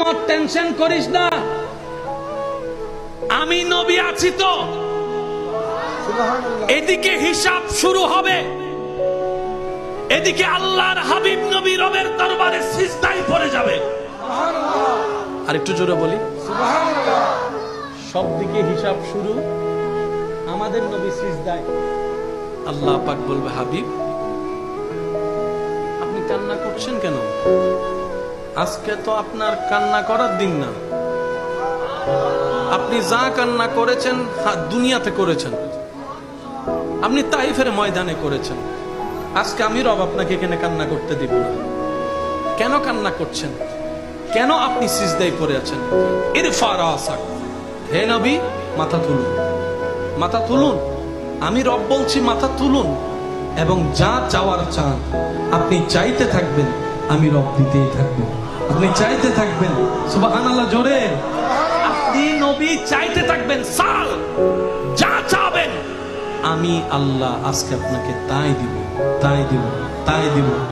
Mohammad tension করিস না। আমি নবী আছি তো। এদিকে হিসাব শুরু হবে। এদিকে আল্লাহর হাবিব নবী রবের দরবারে সিজদাই পড়ে যাবে। আর একটু জোরে বলি। সব দিকে হিসাব শুরু আমাদের নবী সিজদায়। আল্লাহ পাক বলবে হাবিব আপনি কান্না করছেন কেন? আজকে তো আপনার কান্না করার দিন না। আপনি যা কান্না করেছেন দুনিয়াতে করেছেন। আপনি তাইফের ময়দানে করেছেন। আজকে আমি রব আপনাকে এখানে কান্না করতে দিব না। কেন কান্না করছেন? কেন আপনি সিজদাই পড়ে আছেন? ইরফা রাসাক হে নবী, মাথা তুলুন। মাথা তুলুন। আমি রব বলছি, মাথা তুলুন। এবং যা চাওয়ার চান, আপনি চাইতে থাকবেন, আমি রব দিতেই থাকব। আপনি চাইতে থাকবেন। সুবহানাল্লাহ, জোরে। আপনি নবী চাইতে থাকবেন, সাল। যা চাবেন। আমি আল্লাহ আজকে আপনাকে তাই দিব তাই দিব তাই দিব।